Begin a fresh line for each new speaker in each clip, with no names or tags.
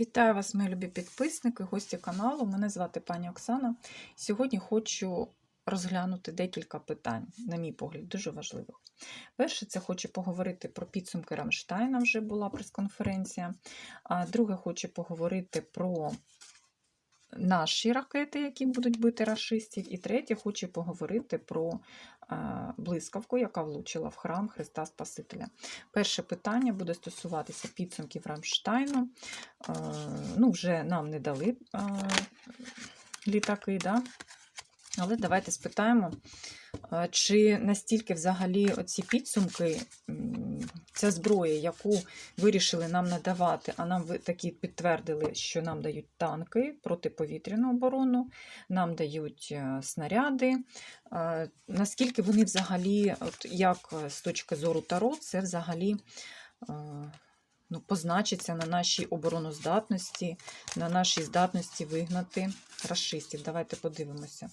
Вітаю вас, мої любі підписники, гості каналу. Мене звати пані Оксана. Сьогодні хочу розглянути декілька питань, на мій погляд, дуже важливих. Перше, це хочу поговорити про підсумки Рамштайна, вже була прес-конференція. А друге, хочу поговорити про наші ракети, які будуть бити рашистів. І третє, хочу поговорити про е, блискавку, яка влучила в храм Христа Спасителя. Перше питання буде стосуватися підсумків Рамштайну. Е, Ну, вже нам не дали е, літаки, да? Але давайте спитаємо, чи настільки взагалі оці підсумки, ця зброя, яку вирішили нам надавати, а нам такі підтвердили, що нам дають танки, протиповітряну оборону, нам дають е, снаряди. Наскільки вони взагалі, от як е, з точки зору Таро, це взагалі ну, позначиться на нашій обороноздатності, на нашій здатності вигнати расистів. Давайте подивимося.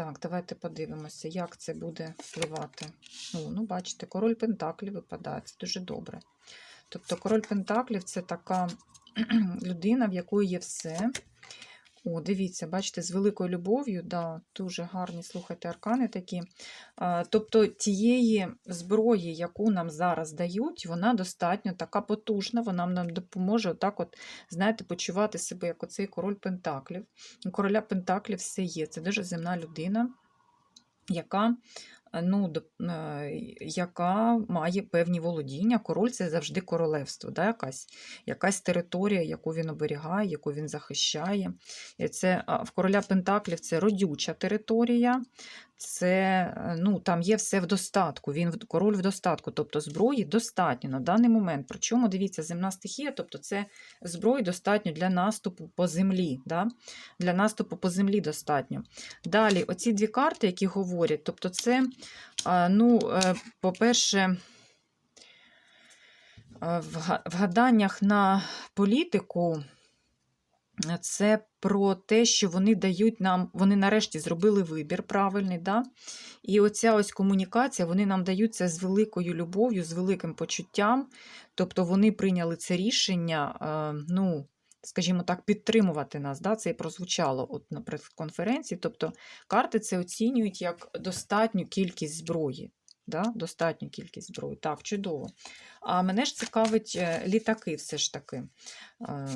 Так, давайте подивимося, як це буде впливати. Ну, ну, бачите, король Пентаклів випадає, це дуже добре. Тобто, король Пентаклів це така людина, в якої є все. О, дивіться, бачите, з великою любов'ю, да, дуже гарні, слухайте, аркани такі. Тобто тієї зброї, яку нам зараз дають, вона достатньо така потужна, вона нам допоможе отак, от, знаєте, почувати себе як оцей король Пентаклів. Короля Пентаклів все є. Це дуже земна людина, яка, ну, е, яка має певні володіння. Король це завжди королевство, да, якась, якась територія, яку він оберігає, яку він захищає. Це, в короля Пентаклів це родюча територія. Це, е, ну, там є все в достатку. Він король в достатку, тобто зброї достатньо на даний момент. Причому дивіться, земна стихія, тобто це зброї достатньо для наступу по землі. Да? Для наступу по землі достатньо. Далі, оці дві карти, які говорять, тобто це, ну, е, по-перше, е, в га- в гаданнях на політику. Е, Це про те, що вони дають нам, вони нарешті зробили вибір правильний, да? і оця ось комунікація, вони нам дають це з великою любов'ю, з великим почуттям. Тобто вони прийняли це рішення, е, ну, скажімо так, підтримувати нас. Да? Це і прозвучало от на прес-конференції. Тобто карти це оцінюють як достатню кількість зброї. Да? Достатню кількість зброї. Так, чудово. А мене ж цікавить е, літаки все ж таки. Е,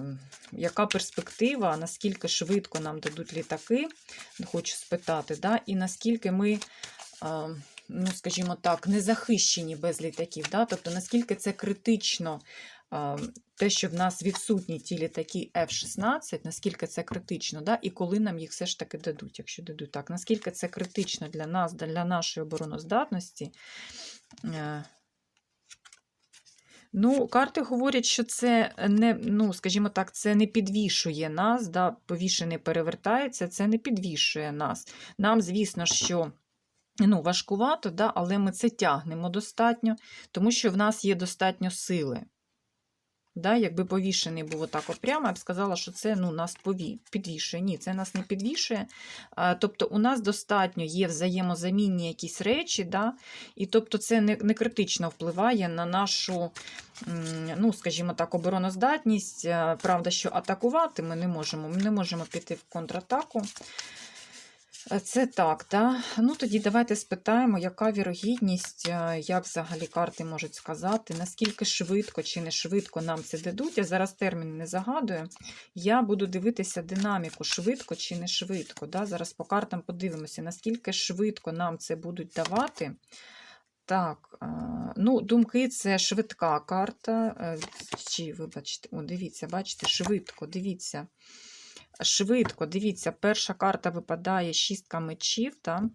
Яка перспектива, наскільки швидко нам дадуть літаки, хочу спитати, да? і наскільки ми, е, ну, скажімо так, не захищені без літаків. Да? Тобто, наскільки це критично, е, те, що в нас відсутні ті літаки F-16, наскільки це критично, да? і коли нам їх все ж таки дадуть, якщо дадуть так, наскільки це критично для нас, для нашої обороноздатності. Е, Ну, карти говорять, що це не, ну, скажімо так, це не підвішує нас, да, повішений перевертається, це не підвішує нас. Нам, звісно, що ну, важкувато, да, але ми це тягнемо достатньо, тому що в нас є достатньо сили. Да, якби повішений був отак от прямо, я б сказала, що це ну, нас пові... підвішує. Ні, це нас не підвішує. Тобто у нас достатньо є взаємозамінні якісь речі, да, і тобто це не, не критично впливає на нашу, ну, скажімо так, обороноздатність. Е, Правда, що атакувати ми не можемо. Ми не можемо піти в контратаку. Е, Це так, да? Ну тоді давайте спитаємо, яка вірогідність, е, як взагалі карти можуть сказати, наскільки швидко чи не швидко нам це дадуть. Я зараз термін не загадую. Я буду дивитися динаміку, швидко чи не швидко. Да? Зараз по картам подивимося, наскільки швидко нам це будуть давати. Так, е, ну, думки це швидка карта. Чи, вибачте, о, дивіться, бачите, швидко, дивіться. Швидко, дивіться, перша карта випадає шістка мечів, та?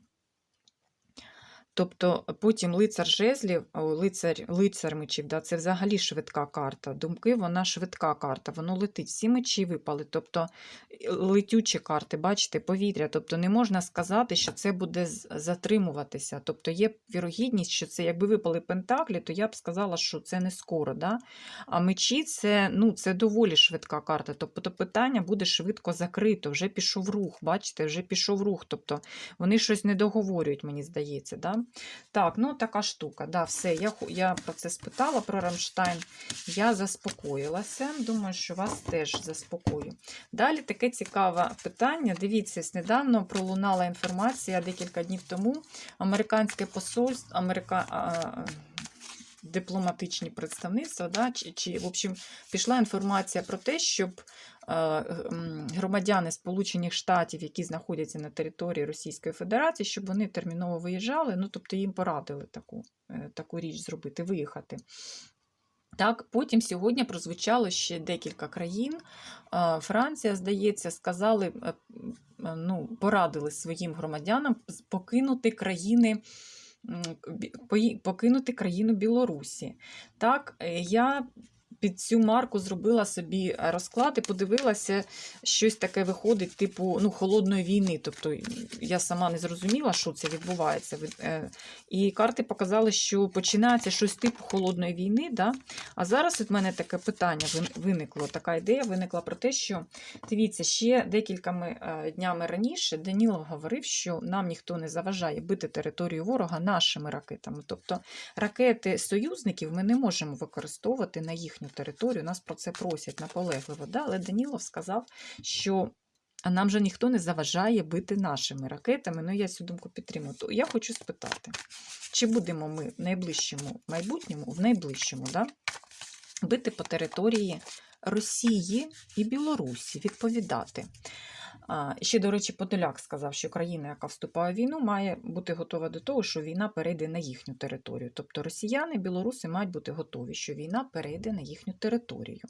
Тобто потім лицар жезлів, лицар, лицар мечів, да, це взагалі швидка карта. Думки, вона швидка карта, воно летить. Всі мечі випали. Тобто е, летючі карти, бачите, повітря. Тобто не можна сказати, що це буде затримуватися. Тобто є вірогідність, що це, якби випали пентаклі, то я б сказала, що це не скоро. Да? А мечі це, ну, це доволі швидка карта. Тобто питання буде швидко закрито, вже пішов рух, бачите, вже пішов рух. Тобто вони щось не договорюють, мені здається. Да? Так, ну така штука. Да, все, я, я про це спитала, про Рамштайн. Я заспокоїлася. Думаю, що вас теж заспокою. Далі таке цікаве питання. Дивіться, недавно пролунала інформація декілька днів тому. Американське посольство, Америка, дипломатичні представництва, да, чи, чи, в общем, пішла інформація про те, щоб громадяни Сполучених Штатів, які знаходяться на території Російської Федерації, щоб вони терміново виїжджали, ну тобто їм порадили таку, е, таку річ зробити, виїхати. Так, потім сьогодні прозвучало ще декілька країн. Е, Франція, здається, сказали, е, е, ну, порадили своїм громадянам покинути країни. Покинути країну Білорусі. Так, е, я під цю марку зробила собі е, розклад і подивилася, щось таке виходить, типу ну, холодної війни. Тобто я сама не зрозуміла, що це відбувається. Е, І карти показали, що починається щось типу холодної війни. Да? А зараз від мене таке питання виникло, така ідея виникла про те, що дивіться, ще декількома е, днями раніше Данілов говорив, що нам ніхто не заважає бити територію ворога нашими ракетами. Тобто ракети союзників ми не можемо використовувати на їхню територію. Нас про це просять наполегливо. Да? Але Данілов сказав, що. Нам же ніхто не заважає бити нашими ракетами. Ну, я цю думку підтримую. То я хочу спитати, чи будемо ми в найближчому майбутньому, в найближчому, да, бити по території Росії і Білорусі, відповідати. Ще, до речі, Подоляк сказав, що країна, яка вступає в війну, має бути готова до того, що війна перейде на їхню територію. Тобто росіяни, білоруси мають бути готові, що війна перейде на їхню територію.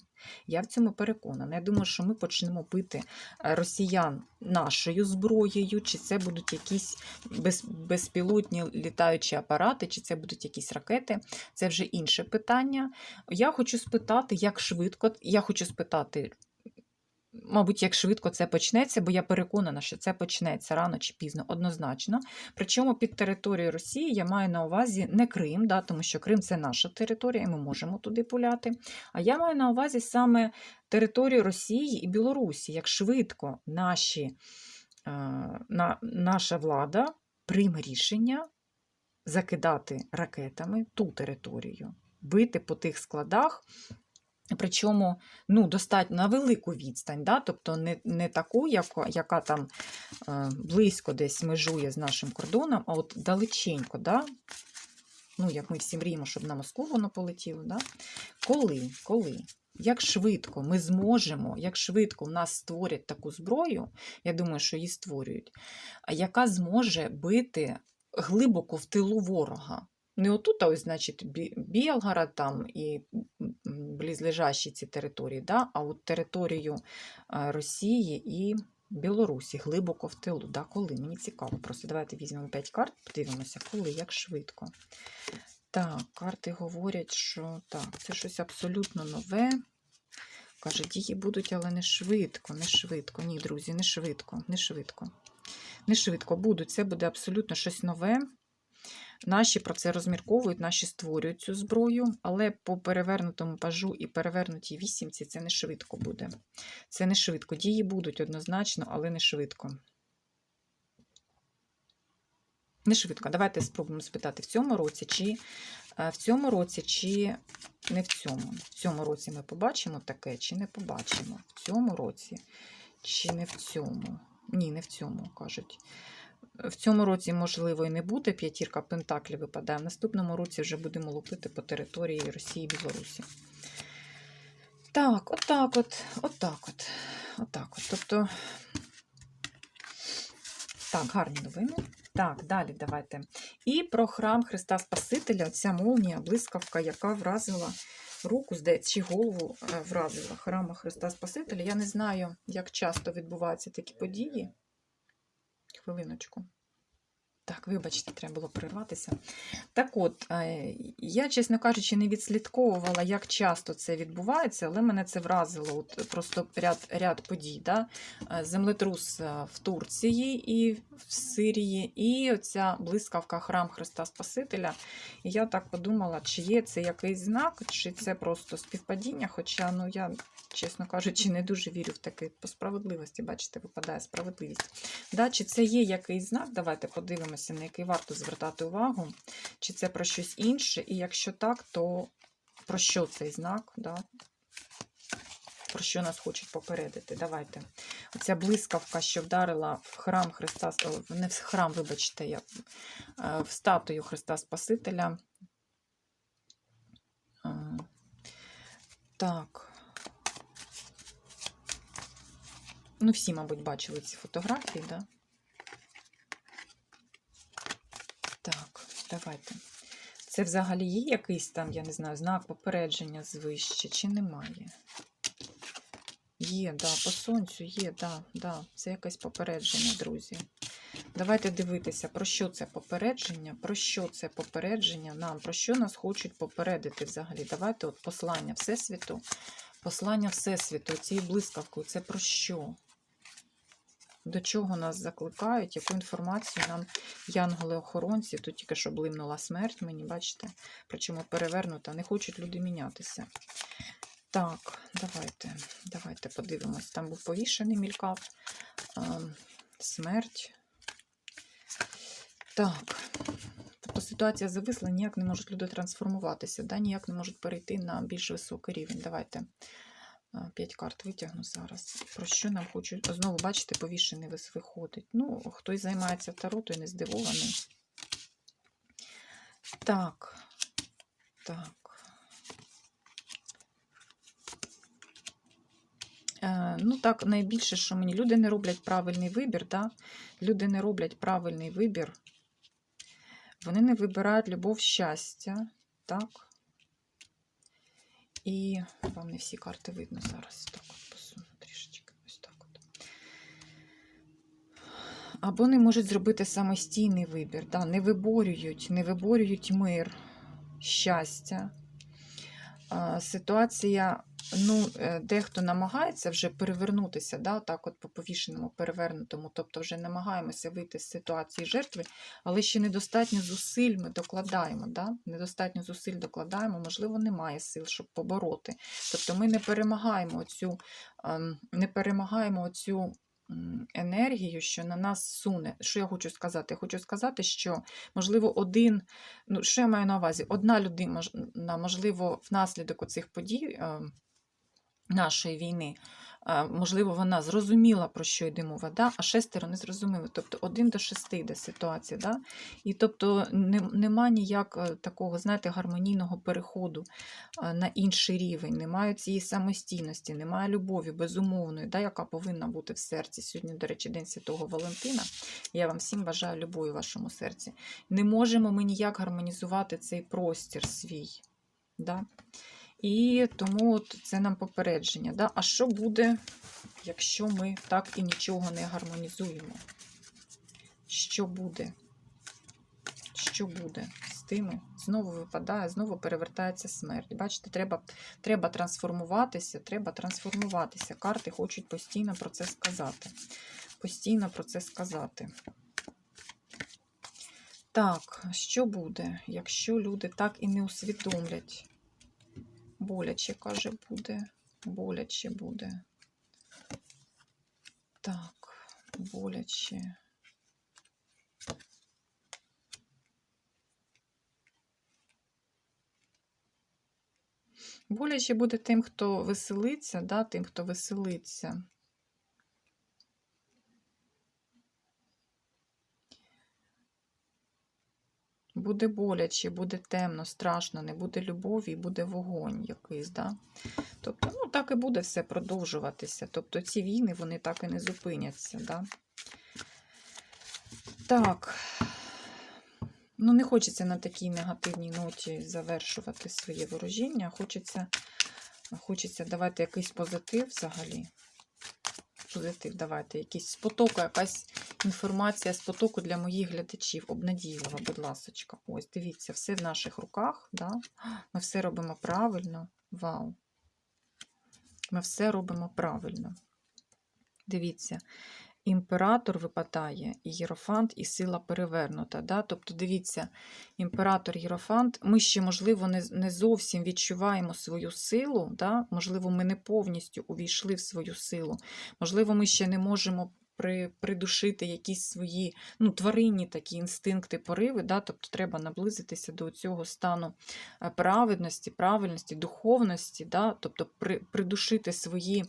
Я в цьому переконана. Я думаю, що ми почнемо бити е, росіян нашою зброєю, чи це будуть якісь без, безпілотні літаючі апарати, чи це будуть якісь ракети. Це вже інше питання. Я хочу спитати, як швидко, я хочу спитати. Мабуть, як швидко це почнеться, бо я переконана, що це почнеться рано чи пізно, однозначно. Причому під територією Росії я маю на увазі не Крим, да, тому що Крим це наша територія, і ми можемо туди пуляти. А я маю на увазі саме територію Росії і Білорусі, як швидко наші, е, на, наша влада прийме рішення закидати ракетами ту територію, бити по тих складах. Причому ну, достатньо на велику відстань, да? тобто не, не таку, яка, яка там е, близько десь межує з нашим кордоном, а от далеченько, да? ну, як ми всі мріємо, щоб на Москву воно полетіло. Да? Коли, коли? Як швидко ми зможемо, як швидко в нас створять таку зброю, я думаю, що її створюють, яка зможе бити глибоко в тилу ворога. Не отут, а ось, значить, Бі- Білгород там і близлежащі ці території, да? а от територію е, Росії і Білорусі глибоко в тилу. Да? Коли? Мені цікаво. Просто давайте візьмемо 5 карт, подивимося, коли, як швидко. Так, карти говорять, що так, це щось абсолютно нове. Каже, дії будуть, але не швидко, не швидко. Ні, друзі, не швидко, не швидко. Не швидко будуть. Це буде абсолютно щось нове. Наші про це розмірковують, наші створюють цю зброю, але по перевернутому пажу і перевернутій вісімці це не швидко буде. Це не швидко. Дії будуть однозначно, але не швидко. Не швидко. Давайте спробуємо спитати в цьому році, чи е, в цьому році, чи не в цьому. В цьому році ми побачимо таке, чи не побачимо. В цьому році, чи не в цьому. Ні, не в цьому, кажуть. В цьому році, можливо, і не буде. П'ятірка Пентаклів випадає. В наступному році вже будемо лупити по території Росії і Білорусі. Так, отак от, отак от, отак от. Тобто, так, гарні новини. Так, далі давайте. І про храм Христа Спасителя, ця молнія, блискавка, яка вразила руку, здається, чи голову е, вразила храма Христа Спасителя. Я не знаю, як часто відбуваються такі події. Хвилиночку. Так, вибачте, треба було прерватися. Так от, е, я, чесно кажучи, не відслідковувала, як часто це відбувається, але мене це вразило. От просто ряд, ряд подій. Да? Е, Землетрус е, в Турції і в Сирії, і оця блискавка храм Христа Спасителя. І я так подумала, чи є це якийсь знак, чи це просто співпадіння. Хоча, ну, я, чесно кажучи, не дуже вірю в таке по справедливості. Бачите, випадає справедливість. Да, чи це є якийсь знак? Давайте подивимося подивимося, на який варто звертати увагу, чи це про щось інше, і якщо так, то про що цей знак? Да? Про що нас хочуть попередити? Давайте. Оця блискавка, що вдарила в храм Христа, не в храм, вибачте, я, е, в статую Христа Спасителя. Е, Так. Ну, всі, мабуть, бачили ці фотографії, да? Так, давайте. Це взагалі є якийсь там, я не знаю, знак попередження звище, чи немає? Є, да, по сонцю є, да, да. Це якесь попередження, друзі. Давайте дивитися, про що це попередження, про що це попередження нам, про що нас хочуть попередити взагалі. Давайте от послання Всесвіту. Послання Всесвіту, цією блискавкою, це про що? До чого нас закликають, яку інформацію нам янголи-охоронці, тут тільки що блимнула смерть, мені, бачите, причому перевернута, не хочуть люди мінятися. Так, давайте, давайте подивимось. Там був повішений мількав. Смерть. Так. Тобто ситуація зависла, ніяк не можуть люди трансформуватися, да? ніяк не можуть перейти на більш високий рівень. Давайте п'ять карт витягну зараз. Про що нам хочуть? Знову, бачите, повішений вис виходить. Ну, хтось займається таро, той не здивований. Так. Так. Е, Ну, так, найбільше, що мені люди не роблять правильний вибір, да? люди не роблять правильний вибір. Вони не вибирають любов щастя, так? І вам не всі карти видно зараз. Так, от посуну трішечки. Ось так от. Або не можуть зробити самостійний вибір. Да? Не виборюють, не виборюють мир, щастя. Ситуація ну, е, дехто намагається вже перевернутися, да, так от по повішеному, перевернутому, тобто вже намагаємося вийти з ситуації жертви, але ще недостатньо зусиль ми докладаємо. Да? Недостатньо зусиль докладаємо, можливо, немає сил, щоб побороти. Тобто ми не перемагаємо цю, не перемагаємо оцю енергію, що на нас суне. Що я хочу сказати? Я хочу сказати, що, можливо, один, ну, що я маю на увазі, одна людина, можливо, внаслідок оцих подій. Нашої війни, можливо, вона зрозуміла, про що йде мова, да? а шестеро не зрозуміли. Тобто один до шести йде ситуація. Да? І тобто не, нема ніяк е, такого, знаєте, гармонійного переходу на інший рівень, немає цієї самостійності, немає любові безумовної, да, яка повинна бути в серці. Сьогодні, до речі, День Святого Валентина. Я вам всім бажаю любові в вашому серці. Не можемо ми ніяк гармонізувати цей простір свій. Да? І тому це нам попередження. Да? А що буде, якщо ми так і нічого не гармонізуємо? Що буде? Що буде з тими? Знову випадає, знову перевертається смерть. Бачите, треба, треба трансформуватися, треба трансформуватися. Карти хочуть постійно про це сказати. Постійно про це сказати. Так, що буде, якщо люди так і не усвідомлять? Боляче, каже, буде. Боляче буде. Так, боляче. Боляче буде тим, хто веселиться, да, тим, хто веселиться. Буде боляче, буде темно, страшно, не буде любові, буде вогонь якийсь. Да? Тобто, ну, так і буде все продовжуватися. Тобто ці війни вони так і не зупиняться. Да? Так, ну не хочеться на такій негативній ноті завершувати своє ворожіння. Хочеться, хочеться давати якийсь позитив взагалі. Позитив давайте, якийсь з потоку, якась інформація з потоку для моїх глядачів. Обнадійлива, будь ласочка. Ось, дивіться, все в наших руках. Да? Ми все робимо правильно. Вау! Ми все робимо правильно. Дивіться, імператор випадає, і Єрофант, і сила перевернута. Да? Тобто, дивіться, імператор Єрофант, ми ще, можливо, не, не зовсім відчуваємо свою силу, да? можливо, ми не повністю увійшли в свою силу, можливо, ми ще не можемо при, придушити якісь свої ну, тваринні такі інстинкти, пориви. Да? Тобто треба наблизитися до цього стану е, праведності, правильності, духовності, да? тобто при, придушити свої,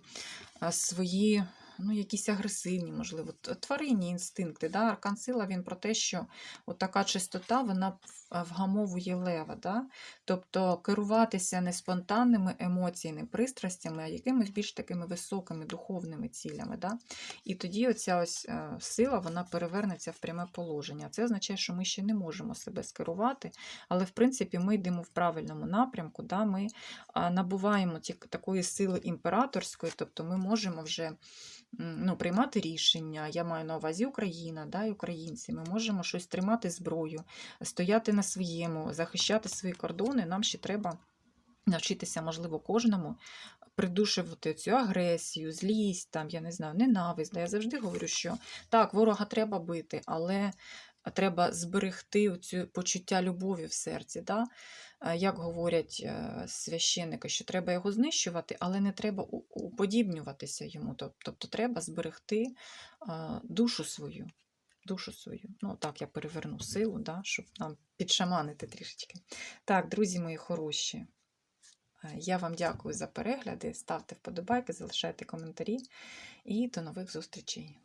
е, свої ну, якісь агресивні, можливо, тваринні інстинкти. Да? Аркан сила він про те, що от така чистота вона вгамовує лева. Да? Тобто керуватися не спонтанними емоціями, пристрастями, а якимись більш такими високими духовними цілями. Да? І тоді оця ось е, сила вона перевернеться в пряме положення. Це означає, що ми ще не можемо себе скерувати, але в принципі ми йдемо в правильному напрямку. Да? Ми набуваємо такої сили імператорської, тобто ми можемо вже ну, приймати рішення. Я маю на увазі Україна, да, і українці. Ми можемо щось тримати зброю, стояти своєму, захищати свої кордони. Нам ще треба навчитися, можливо, кожному придушувати цю агресію, злість, там, я не знаю, ненависть. Я завжди говорю, що так, ворога треба бити, але треба зберегти цю почуття любові в серці. Да? Як говорять е, священники, що треба його знищувати, але не треба уподібнюватися йому. Тобто треба зберегти душу свою. Душу свою. Ну, так, я переверну силу, да, щоб нам підшаманити трішечки. Так, друзі мої хороші. е, Я вам дякую за перегляди. Ставте вподобайки, залишайте коментарі і до нових зустрічей.